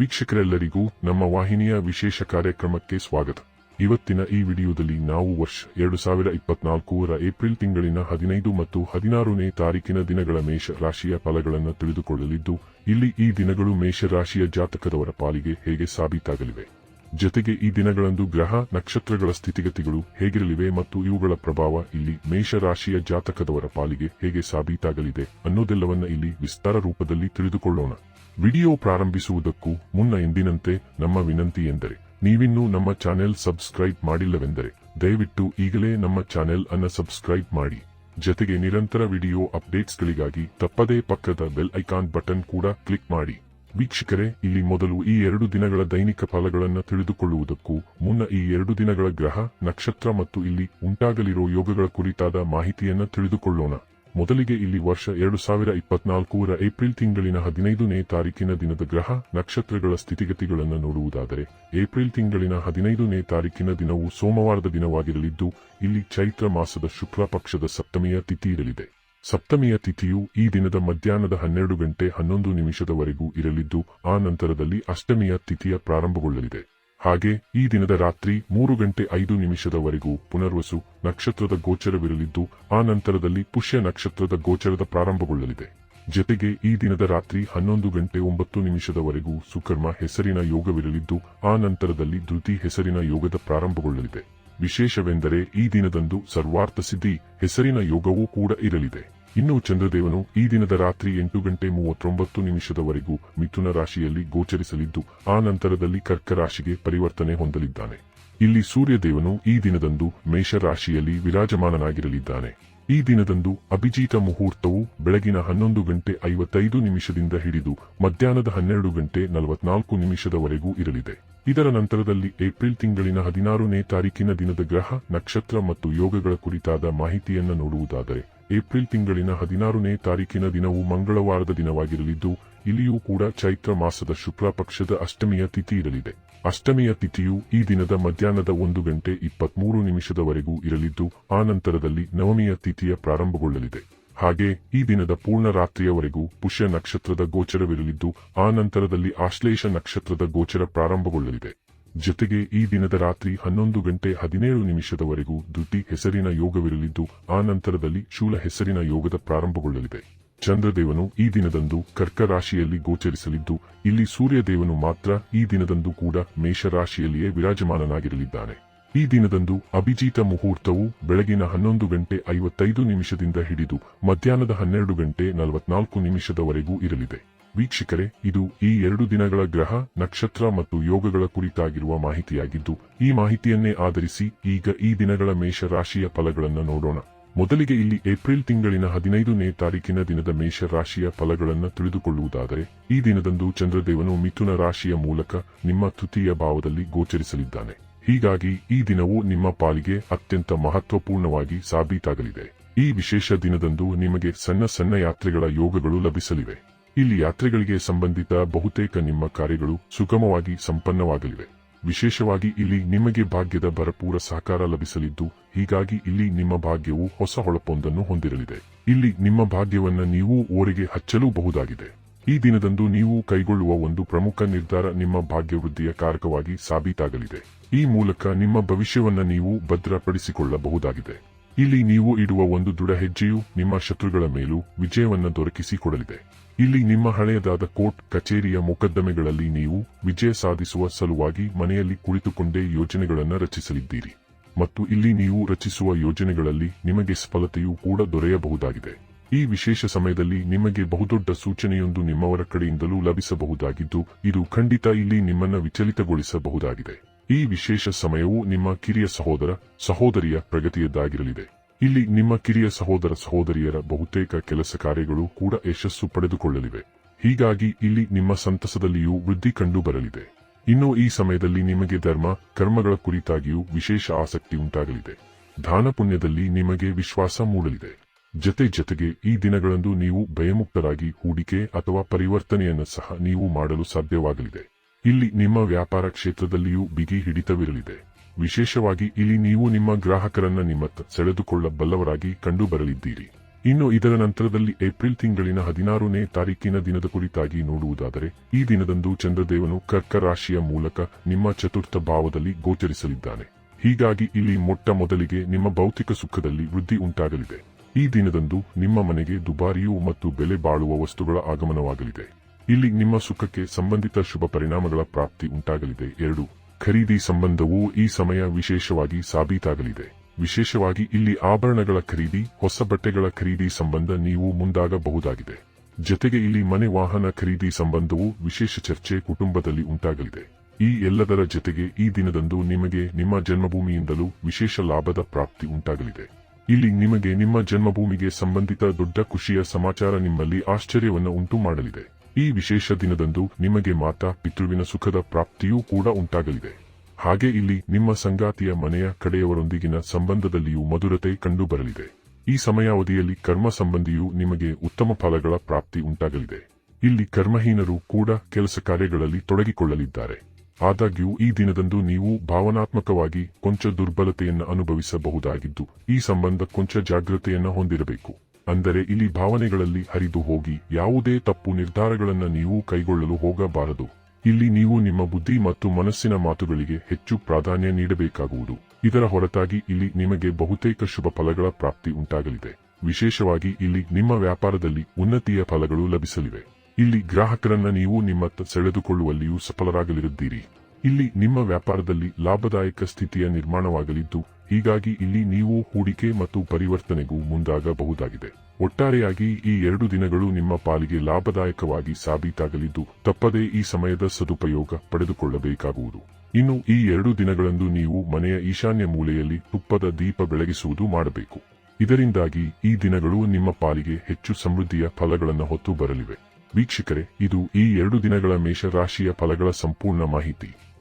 ವೀಕ್ಷಕರೆಲ್ಲರಿಗೂ ನಮ್ಮ ವಾಹಿನಿಯ ವಿಶೇಷ ಕಾರ್ಯಕ್ರಮಕ್ಕೆ ಸ್ವಾಗತ. ಇವತ್ತಿನ ಈ ವಿಡಿಯೋದಲ್ಲಿ ನಾವು ವರ್ಷ ಎರಡು ಸಾವಿರ ಇಪ್ಪತ್ನಾಲ್ಕೂರ ಏಪ್ರಿಲ್ ತಿಂಗಳಿನ ಹದಿನೈದು ಮತ್ತು ಹದಿನಾರನೇ ತಾರೀಕಿನ ದಿನಗಳ ಮೇಷ ರಾಶಿಯ ಫಲಗಳನ್ನು ತಿಳಿದುಕೊಳ್ಳಲಿದ್ದು, ಇಲ್ಲಿ ಈ ದಿನಗಳು ಮೇಷ ರಾಶಿಯ ಜಾತಕದವರ ಪಾಲಿಗೆ ಹೇಗೆ ಸಾಬೀತಾಗಲಿವೆ. ಜೊತೆಗೆ ಈ ದಿನಗಳಂದು ಗ್ರಹ, ನಕ್ಷತ್ರಗಳ ಸ್ಥಿತಿಗತಿಗಳು ಹೇಗಿರಲಿವೆ ಮತ್ತು ಇವುಗಳ ಪ್ರಭಾವ ಇಲ್ಲಿ ಮೇಷ ರಾಶಿಯ ಜಾತಕದವರ ಪಾಲಿಗೆ ಹೇಗೆ ಸಾಬೀತಾಗಲಿದೆ ಅನ್ನೋದೆಲ್ಲವನ್ನ ಇಲ್ಲಿ ವಿಸ್ತಾರ ರೂಪದಲ್ಲಿ ತಿಳಿದುಕೊಳ್ಳೋಣ. ವಿಡಿಯೋ ಪ್ರಾರಂಭಿಸುವುದಕ್ಕೂ ಮುನ್ನ ಎಂದಿನಂತೆ ನಮ್ಮ ವಿನಂತಿ ಎಂದರೆ, ನೀವಿನ್ನೂ ನಮ್ಮ ಚಾನೆಲ್ ಸಬ್ಸ್ಕ್ರೈಬ್ ಮಾಡಿಲ್ಲವೆಂದರೆ, ದಯವಿಟ್ಟು ಈಗಲೇ ನಮ್ಮ ಚಾನೆಲ್ ಅನ್ನ ಸಬ್ಸ್ಕ್ರೈಬ್ ಮಾಡಿ. ಜೊತೆಗೆ ನಿರಂತರ ವಿಡಿಯೋ ಅಪ್ಡೇಟ್ಸ್ಗಳಿಗಾಗಿ ತಪ್ಪದೇ ಪಕ್ಕದ ಬೆಲ್ ಐಕಾನ್ ಬಟನ್ ಕೂಡ ಕ್ಲಿಕ್ ಮಾಡಿ. ವೀಕ್ಷಕರೇ, ಇಲ್ಲಿ ಮೊದಲು ಈ ಎರಡು ದಿನಗಳ ದೈನಿಕ ಫಲಗಳನ್ನು ತಿಳಿದುಕೊಳ್ಳುವುದಕ್ಕೂ ಮುನ್ನ ಈ ಎರಡು ದಿನಗಳ ಗ್ರಹ, ನಕ್ಷತ್ರ ಮತ್ತು ಇಲ್ಲಿ ಉಂಟಾಗಲಿರೋ ಯೋಗಗಳ ಕುರಿತಾದ ಮಾಹಿತಿಯನ್ನು ತಿಳಿದುಕೊಳ್ಳೋಣ. ಮೊದಲಿಗೆ ಇಲ್ಲಿ ವರ್ಷ ಎರಡು ಸಾವಿರ ಇಪ್ಪತ್ನಾಲ್ಕೂರ ಏಪ್ರಿಲ್ ತಿಂಗಳಿನ ಹದಿನೈದನೇ ತಾರೀಕಿನ ದಿನದ ಗ್ರಹ, ನಕ್ಷತ್ರಗಳ ಸ್ಥಿತಿಗತಿಗಳನ್ನು ನೋಡುವುದಾದರೆ, ಏಪ್ರಿಲ್ ತಿಂಗಳಿನ ಹದಿನೈದನೇ ತಾರೀಕಿನ ದಿನವು ಸೋಮವಾರದ ದಿನವಾಗಿರಲಿದ್ದು, ಇಲ್ಲಿ ಚೈತ್ರ ಮಾಸದ ಶುಕ್ಲ ಪಕ್ಷದ ಸಪ್ತಮಿಯ ತಿಥಿ ಇರಲಿದೆ. ಸಪ್ತಮಿಯ ತಿಥಿಯು ಈ ದಿನದ ಮಧ್ಯಾಹ್ನದ ಹನ್ನೆರಡು ಗಂಟೆ ಹನ್ನೊಂದು ನಿಮಿಷದವರೆಗೂ ಇರಲಿದ್ದು, ಆ ನಂತರದಲ್ಲಿ ಅಷ್ಟಮಿಯ ತಿಥಿಯ ಪ್ರಾರಂಭಗೊಳ್ಳಲಿದೆ. ಹಾಗೆ ಈ ದಿನದ ರಾತ್ರಿ ಮೂರು ಗಂಟೆ ಐದು ನಿಮಿಷದವರೆಗೂ ಪುನರ್ವಸು ನಕ್ಷತ್ರದ ಗೋಚರವಿರಲಿದ್ದು, ಆ ನಂತರದಲ್ಲಿ ಪುಷ್ಯ ನಕ್ಷತ್ರದ ಗೋಚರದ ಪ್ರಾರಂಭಗೊಳ್ಳಲಿದೆ. ಜೊತೆಗೆ ಈ ದಿನದ ರಾತ್ರಿ ಹನ್ನೊಂದು ಗಂಟೆ ಒಂಬತ್ತು ನಿಮಿಷದವರೆಗೂ ಸುಕರ್ಮ ಹೆಸರಿನ ಯೋಗವಿರಲಿದ್ದು, ಆ ನಂತರದಲ್ಲಿ ಧೃತಿ ಹೆಸರಿನ ಯೋಗದ ಪ್ರಾರಂಭಗೊಳ್ಳಲಿದೆ. ವಿಶೇಷವೆಂದರೆ ಈ ದಿನದಂದು ಸರ್ವಾರ್ಥ ಸಿದ್ಧಿ, ಹೆಸರಿನ ಯೋಗವೂ ಕೂಡ ಇರಲಿದೆ. ಇನ್ನು ಚಂದ್ರದೇವನು ಈ ದಿನದ ರಾತ್ರಿ ಎಂಟು ಗಂಟೆ ಮೂವತ್ತೊಂಬತ್ತು ನಿಮಿಷದವರೆಗೂ ಮಿಥುನ ರಾಶಿಯಲ್ಲಿ ಗೋಚರಿಸಲಿದ್ದು, ಆ ನಂತರದಲ್ಲಿ ಕರ್ಕ ರಾಶಿಗೆ ಪರಿವರ್ತನೆ ಹೊಂದಲಿದ್ದಾನೆ. ಇಲ್ಲಿ ಸೂರ್ಯದೇವನು ಈ ದಿನದಂದು ಮೇಷ ರಾಶಿಯಲ್ಲಿ ವಿರಾಜಮಾನನಾಗಿರಲಿದ್ದಾನೆ. ಈ ದಿನದಂದು ಅಭಿಜೀತ ಮುಹೂರ್ತವು ಬೆಳಗಿನ ಹನ್ನೊಂದು ಗಂಟೆ ಐವತ್ತೈದು ನಿಮಿಷದಿಂದ ಹಿಡಿದು ಮಧ್ಯಾಹ್ನದ ಹನ್ನೆರಡು ಗಂಟೆ ನಲವತ್ನಾಲ್ಕು ನಿಮಿಷದವರೆಗೂ ಇರಲಿದೆ. ಇದರ ನಂತರದಲ್ಲಿ ಏಪ್ರಿಲ್ ತಿಂಗಳಿನ ಹದಿನಾರನೇ ತಾರೀಕಿನ ದಿನದ ಗ್ರಹ, ನಕ್ಷತ್ರ ಮತ್ತು ಯೋಗಗಳ ಕುರಿತಾದ ಮಾಹಿತಿಯನ್ನು ನೋಡುವುದಾದರೆ ಏಪ್ರಿಲ್ ತಿಂಗಳಿನ ಹದಿನಾರನೇ ತಾರೀಕಿನ ದಿನವು ಮಂಗಳವಾರದ ದಿನವಾಗಿರಲಿದ್ದು, ಇಲ್ಲಿಯೂ ಕೂಡ ಚೈತ್ರ ಮಾಸದ ಶುಕ್ಲ ಪಕ್ಷದ ಅಷ್ಟಮಿಯ ತಿಥಿ ಇರಲಿದೆ. ಅಷ್ಟಮಿಯ ತಿಥಿಯು ಈ ದಿನದ ಮಧ್ಯಾಹ್ನದ ಒಂದು ಗಂಟೆ ಇಪ್ಪತ್ಮೂರು ನಿಮಿಷದವರೆಗೂ ಇರಲಿದ್ದು, ಆ ನಂತರದಲ್ಲಿ ನವಮಿಯ ತಿಥಿಯ ಪ್ರಾರಂಭಗೊಳ್ಳಲಿದೆ. ಹಾಗೆ ಈ ದಿನದ ಪೂರ್ಣ ರಾತ್ರಿಯವರೆಗೂ ಪುಷ್ಯ ನಕ್ಷತ್ರದ ಗೋಚರವಿರಲಿದ್ದು, ಆ ನಂತರದಲ್ಲಿ ಆಶ್ಲೇಷ ನಕ್ಷತ್ರದ ಗೋಚರ ಪ್ರಾರಂಭಗೊಳ್ಳಲಿದೆ. ಜೊತೆಗೆ ಈ ದಿನದ ರಾತ್ರಿ ಹನ್ನೊಂದು ಗಂಟೆ ಹದಿನೇಳು ನಿಮಿಷದವರೆಗೂ ದುಡ್ಡಿ ಹೆಸರಿನ ಯೋಗವಿರಲಿದ್ದು, ಆ ನಂತರದಲ್ಲಿ ಶೂಲ ಹೆಸರಿನ ಯೋಗದ ಪ್ರಾರಂಭಗೊಳ್ಳಲಿದೆ. ಚಂದ್ರದೇವನು ಈ ದಿನದಂದು ಕರ್ಕ ರಾಶಿಯಲ್ಲಿ ಗೋಚರಿಸಲಿದ್ದು, ಇಲ್ಲಿ ಸೂರ್ಯದೇವನು ಮಾತ್ರ ಈ ದಿನದಂದು ಕೂಡ ಮೇಷರಾಶಿಯಲ್ಲಿಯೇ ವಿರಾಜಮಾನನಾಗಿರಲಿದ್ದಾನೆ. ಈ ದಿನದಂದು ಅಭಿಜೀತ ಮುಹೂರ್ತವು ಬೆಳಗಿನ ಹನ್ನೊಂದು ಗಂಟೆ ಐವತ್ತೈದು ನಿಮಿಷದಿಂದ ಹಿಡಿದು ಮಧ್ಯಾಹ್ನದ ಹನ್ನೆರಡು ಗಂಟೆ ನಲವತ್ನಾಲ್ಕು ನಿಮಿಷದವರೆಗೂ ಇರಲಿದೆ. ವೀಕ್ಷಕರೇ, ಇದು ಈ ಎರಡು ದಿನಗಳ ಗ್ರಹ, ನಕ್ಷತ್ರ ಮತ್ತು ಯೋಗಗಳ ಕುರಿತಾಗಿರುವ ಮಾಹಿತಿಯಾಗಿದ್ದು, ಈ ಮಾಹಿತಿಯನ್ನೇ ಆಧರಿಸಿ ಈಗ ಈ ದಿನಗಳ ಮೇಷ ರಾಶಿಯ ಫಲಗಳನ್ನು ನೋಡೋಣ. ಮೊದಲಿಗೆ ಇಲ್ಲಿ ಏಪ್ರಿಲ್ ತಿಂಗಳಿನ ಹದಿನೈದನೇ ತಾರೀಕಿನ ದಿನದ ಮೇಷ ರಾಶಿಯ ಫಲಗಳನ್ನು ತಿಳಿದುಕೊಳ್ಳುವುದಾದರೆ, ಈ ದಿನದಂದು ಚಂದ್ರದೇವನು ಮಿಥುನ ರಾಶಿಯ ಮೂಲಕ ನಿಮ್ಮ ತೃತೀಯ ಭಾವದಲ್ಲಿ ಗೋಚರಿಸಲಿದ್ದಾನೆ. ಹೀಗಾಗಿ ಈ ದಿನವು ನಿಮ್ಮ ಪಾಲಿಗೆ ಅತ್ಯಂತ ಮಹತ್ವಪೂರ್ಣವಾಗಿ ಸಾಬೀತಾಗಲಿದೆ. ಈ ವಿಶೇಷ ದಿನದಂದು ನಿಮಗೆ ಸಣ್ಣ ಸಣ್ಣ ಯಾತ್ರೆಗಳ ಯೋಗಗಳು ಲಭಿಸಲಿವೆ. ಇಲ್ಲಿ ಯಾತ್ರೆಗಳಿಗೆ ಸಂಬಂಧಿತ ಬಹುತೇಕ ನಿಮ್ಮ ಕಾರ್ಯಗಳು ಸುಗಮವಾಗಿ ಸಂಪನ್ನವಾಗಲಿವೆ. ವಿಶೇಷವಾಗಿ ಇಲ್ಲಿ ನಿಮಗೆ ಭಾಗ್ಯದ ಭರಪೂರ ಸಹಕಾರ ಲಭಿಸಲಿದ್ದು, ಹೀಗಾಗಿ ಇಲ್ಲಿ ನಿಮ್ಮ ಭಾಗ್ಯವು ಹೊಸ ಹೊಳಪೊಂದನ್ನು ಹೊಂದಿರಲಿದೆ. ಇಲ್ಲಿ ನಿಮ್ಮ ಭಾಗ್ಯವನ್ನು ನೀವು ಓರಿಗೆ ಹಚ್ಚಲೂ ಬಹುದಾಗಿದೆ ಈ ದಿನದಂದು ನೀವು ಕೈಗೊಳ್ಳುವ ಒಂದು ಪ್ರಮುಖ ನಿರ್ಧಾರ ನಿಮ್ಮ ಭಾಗ್ಯವೃದ್ಧಿಯ ಕಾರಕವಾಗಿ ಸಾಬೀತಾಗಲಿದೆ. ಈ ಮೂಲಕ ನಿಮ್ಮ ಭವಿಷ್ಯವನ್ನು ನೀವು ಭದ್ರಪಡಿಸಿಕೊಳ್ಳಬಹುದಾಗಿದೆ. ಇಲ್ಲಿ ನೀವು ಇಡುವ ಒಂದು ದೃಢ ಹೆಜ್ಜೆಯು ನಿಮ್ಮ ಶತ್ರುಗಳ ಮೇಲೂ ವಿಜಯವನ್ನು ದೊರಕಿಸಿಕೊಡಲಿದೆ. ಇಲ್ಲಿ ನಿಮ್ಮ ಹಳೆಯದಾದ ಕೋರ್ಟ್, ಕಚೇರಿಯ ಮೊಕದ್ದಮೆಗಳಲ್ಲಿ ನೀವು ವಿಜಯ ಸಾಧಿಸುವ ಸಲುವಾಗಿ ಮನೆಯಲ್ಲಿ ಕುಳಿತುಕೊಂಡೇ ಯೋಜನೆಗಳನ್ನು ರಚಿಸಲಿದ್ದೀರಿ. ಮತ್ತು ಇಲ್ಲಿ ನೀವು ರಚಿಸುವ ಯೋಜನೆಗಳಲ್ಲಿ ನಿಮಗೆ ಸಫಲತೆಯೂ ಕೂಡ ದೊರೆಯಬಹುದಾಗಿದೆ. ಈ ವಿಶೇಷ ಸಮಯದಲ್ಲಿ ನಿಮಗೆ ಬಹುದೊಡ್ಡ ಸೂಚನೆಯೊಂದು ನಿಮ್ಮವರ ಕಡೆಯಿಂದಲೂ ಲಭಿಸಬಹುದಾಗಿದ್ದು, ಇದು ಖಂಡಿತ ಇಲ್ಲಿ ನಿಮ್ಮನ್ನು ವಿಚಲಿತಗೊಳಿಸಬಹುದಾಗಿದೆ. ಈ ವಿಶೇಷ ಸಮಯವು ನಿಮ್ಮ ಕಿರಿಯ ಸಹೋದರ, ಸಹೋದರಿಯ ಪ್ರಗತಿಯದ್ದಾಗಿರಲಿದೆ. ಇಲ್ಲಿ ನಿಮ್ಮ ಕಿರಿಯ ಸಹೋದರ, ಸಹೋದರಿಯರ ಬಹುತೇಕ ಕೆಲಸ ಕಾರ್ಯಗಳು ಕೂಡ ಯಶಸ್ಸು ಪಡೆದುಕೊಳ್ಳಲಿವೆ. ಹೀಗಾಗಿ ಇಲ್ಲಿ ನಿಮ್ಮ ಸಂತಸದಲ್ಲಿಯೂ ವೃದ್ಧಿ ಕಂಡು ಬರಲಿದೆ ಇನ್ನು ಈ ಸಮಯದಲ್ಲಿ ನಿಮಗೆ ಧರ್ಮ, ಕರ್ಮಗಳ ಕುರಿತಾಗಿಯೂ ವಿಶೇಷ ಆಸಕ್ತಿ ಉಂಟಾಗಲಿದೆ. ದಾನ ಪುಣ್ಯದಲ್ಲಿ ನಿಮಗೆ ವಿಶ್ವಾಸ ಮೂಡಲಿದೆ. ಜತೆ ಜತೆಗೆ ಈ ದಿನಗಳಂದು ನೀವು ಭಯಮುಕ್ತರಾಗಿ ಹೂಡಿಕೆ ಅಥವಾ ಪರಿವರ್ತನೆಯನ್ನು ಸಹ ನೀವು ಮಾಡಲು ಸಾಧ್ಯವಾಗಲಿದೆ. ಇಲ್ಲಿ ನಿಮ್ಮ ವ್ಯಾಪಾರ ಕ್ಷೇತ್ರದಲ್ಲಿಯೂ ಬಿಗಿ ಹಿಡಿತವಿರಲಿದೆ. ವಿಶೇಷವಾಗಿ ಇಲ್ಲಿ ನೀವು ನಿಮ್ಮ ಗ್ರಾಹಕರನ್ನ ನಿಮ್ಮತ್ತ ಸೆಳೆದುಕೊಳ್ಳಬಲ್ಲವರಾಗಿ ಕಂಡು ಬರಲಿದ್ದೀರಿ ಇನ್ನು ಇದರ ನಂತರದಲ್ಲಿ ಏಪ್ರಿಲ್ ತಿಂಗಳಿನ ಹದಿನಾರನೇ ತಾರೀಕಿನ ದಿನದ ಕುರಿತಾಗಿ ನೋಡುವುದಾದರೆ, ಈ ದಿನದಂದು ಚಂದ್ರದೇವನು ಕರ್ಕ ರಾಶಿಯ ಮೂಲಕ ನಿಮ್ಮ ಚತುರ್ಥ ಭಾವದಲ್ಲಿ ಗೋಚರಿಸಲಿದ್ದಾನೆ. ಹೀಗಾಗಿ ಇಲ್ಲಿ ಮೊಟ್ಟ ಮೊದಲಿಗೆ ನಿಮ್ಮ ಭೌತಿಕ ಸುಖದಲ್ಲಿ ವೃದ್ಧಿ ಉಂಟಾಗಲಿದೆ. ಈ ದಿನದಂದು ನಿಮ್ಮ ಮನೆಗೆ ದುಬಾರಿಯೂ ಮತ್ತು ಬೆಲೆ ಬಾಳುವ ವಸ್ತುಗಳ ಆಗಮನವಾಗಲಿದೆ. ಇಲ್ಲಿ ನಿಮ್ಮ ಸುಖಕ್ಕೆ ಸಂಬಂಧಿತ ಶುಭ ಪರಿಣಾಮಗಳ ಪ್ರಾಪ್ತಿ ಉಂಟಾಗಲಿದೆ. ಎರಡು, ಖರೀದಿ ಸಂಬಂಧವೂ ಈ ಸಮಯ ವಿಶೇಷವಾಗಿ ಸಾಬೀತಾಗಲಿದೆ. ವಿಶೇಷವಾಗಿ ಇಲ್ಲಿ ಆಭರಣಗಳ ಖರೀದಿ, ಹೊಸ ಬಟ್ಟೆಗಳ ಖರೀದಿ ಸಂಬಂಧ ನೀವು ಮುಂದಾಗಬಹುದಾಗಿದೆ. ಜೊತೆಗೆ ಇಲ್ಲಿ ಮನೆ ವಾಹನ ಖರೀದಿ ಸಂಬಂಧವೂ ವಿಶೇಷ ಚರ್ಚೆ ಕುಟುಂಬದಲ್ಲಿ ಉಂಟಾಗಲಿದೆ. ಈ ಎಲ್ಲದರ ಜೊತೆಗೆ ಈ ದಿನದಂದು ನಿಮಗೆ ನಿಮ್ಮ ಜನ್ಮಭೂಮಿಯಿಂದಲೂ ವಿಶೇಷ ಲಾಭದ ಪ್ರಾಪ್ತಿ ಉಂಟಾಗಲಿದೆ. ಇಲ್ಲಿ ನಿಮಗೆ ನಿಮ್ಮ ಜನ್ಮಭೂಮಿಗೆ ಸಂಬಂಧಿತ ದೊಡ್ಡ ಖುಷಿಯ ಸಮಾಚಾರ ನಿಮ್ಮಲ್ಲಿ ಆಶ್ಚರ್ಯವನ್ನು ಉಂಟು ಮಾಡಲಿದೆ ಈ ವಿಶೇಷ ದಿನದಂದು ನಿಮಗೆ ಮಾತಾ ಪಿತೃವಿನ ಸುಖದ ಪ್ರಾಪ್ತಿಯೂ ಕೂಡ ಉಂಟಾಗಲಿದೆ. ಹಾಗೆ ಇಲ್ಲಿ ನಿಮ್ಮ ಸಂಗಾತಿಯ ಮನೆಯ ಕಡೆಯವರೊಂದಿಗಿನ ಸಂಬಂಧದಲ್ಲಿಯೂ ಮಧುರತೆ ಕಂಡುಬರಲಿದೆ. ಈ ಸಮಯಾವಧಿಯಲ್ಲಿ ಕರ್ಮ ಸಂಬಂಧಿಯು ನಿಮಗೆ ಉತ್ತಮ ಫಲಗಳ ಪ್ರಾಪ್ತಿ ಉಂಟಾಗಲಿದೆ. ಇಲ್ಲಿ ಕರ್ಮಹೀನರು ಕೂಡ ಕೆಲಸ ಕಾರ್ಯಗಳಲ್ಲಿ ತೊಡಗಿಕೊಳ್ಳಲಿದ್ದಾರೆ. ಆದಾಗ್ಯೂ ಈ ದಿನದಂದು ನೀವು ಭಾವನಾತ್ಮಕವಾಗಿ ಕೊಂಚ ದುರ್ಬಲತೆಯನ್ನು ಅನುಭವಿಸಬಹುದಾಗಿದ್ದು ಈ ಸಂಬಂಧ ಕೊಂಚ ಜಾಗೃತೆಯನ್ನು ಹೊಂದಿರಬೇಕು. ಅಂದರೆ ಇಲ್ಲಿ ಭಾವನೆಗಳಲ್ಲಿ ಹರಿದು ಹೋಗಿ ಯಾವುದೇ ತಪ್ಪು ನಿರ್ಧಾರಗಳನ್ನು ನೀವು ಕೈಗೊಳ್ಳಲು ಹೋಗಬಾರದು. ಇಲ್ಲಿ ನೀವು ನಿಮ್ಮ ಬುದ್ಧಿ ಮತ್ತು ಮನಸ್ಸಿನ ಮಾತುಗಳಿಗೆ ಹೆಚ್ಚು ಪ್ರಾಧಾನ್ಯ ನೀಡಬೇಕಾಗುವುದು. ಇದರ ಹೊರತಾಗಿ ಇಲ್ಲಿ ನಿಮಗೆ ಬಹುತೇಕ ಶುಭ ಫಲಗಳ ಪ್ರಾಪ್ತಿ ಉಂಟಾಗಲಿದೆ. ವಿಶೇಷವಾಗಿ ಇಲ್ಲಿ ನಿಮ್ಮ ವ್ಯಾಪಾರದಲ್ಲಿ ಉನ್ನತಿಯ ಫಲಗಳು ಲಭಿಸಲಿವೆ. ಇಲ್ಲಿ ಗ್ರಾಹಕರನ್ನ ನೀವು ನಿಮ್ಮತ್ತ ಸೆಳೆದುಕೊಳ್ಳುವಲ್ಲಿಯೂ ಸಫಲರಾಗಲಿರುತ್ತೀರಿ. ಇಲ್ಲಿ ನಿಮ್ಮ ವ್ಯಾಪಾರದಲ್ಲಿ ಲಾಭದಾಯಕ ಸ್ಥಿತಿಯ ನಿರ್ಮಾಣವಾಗಲಿದ್ದು ಹೀಗಾಗಿ ಇಲ್ಲಿ ನೀವು ಹೂಡಿಕೆ ಮತ್ತು ಪರಿವರ್ತನೆಗೂ ಮುಂದಾಗಬಹುದಾಗಿದೆ. ಒಟ್ಟಾರೆಯಾಗಿ ಈ ಎರಡು ದಿನಗಳು ನಿಮ್ಮ ಪಾಲಿಗೆ ಲಾಭದಾಯಕವಾಗಿ ಸಾಬೀತಾಗಲಿದ್ದು, ತಪ್ಪದೇ ಈ ಸಮಯದ ಸದುಪಯೋಗ ಪಡೆದುಕೊಳ್ಳಬೇಕಾಗುವುದು. ಇನ್ನು ಈ ಎರಡು ದಿನಗಳಂದು ನೀವು ಮನೆಯ ಈಶಾನ್ಯ ಮೂಲೆಯಲ್ಲಿ ತುಪ್ಪದ ದೀಪ ಬೆಳಗಿಸುವುದು ಮಾಡಬೇಕು. ಇದರಿಂದಾಗಿ ಈ ದಿನಗಳು ನಿಮ್ಮ ಪಾಲಿಗೆ ಹೆಚ್ಚು ಸಮೃದ್ಧಿಯ ಫಲಗಳನ್ನು ಹೊತ್ತು ಬರಲಿವೆ. ವೀಕ್ಷಕರೇ, ಇದು ಈ ಎರಡು ದಿನಗಳ ಮೇಷರಾಶಿಯ ಫಲಗಳ ಸಂಪೂರ್ಣ ಮಾಹಿತಿ.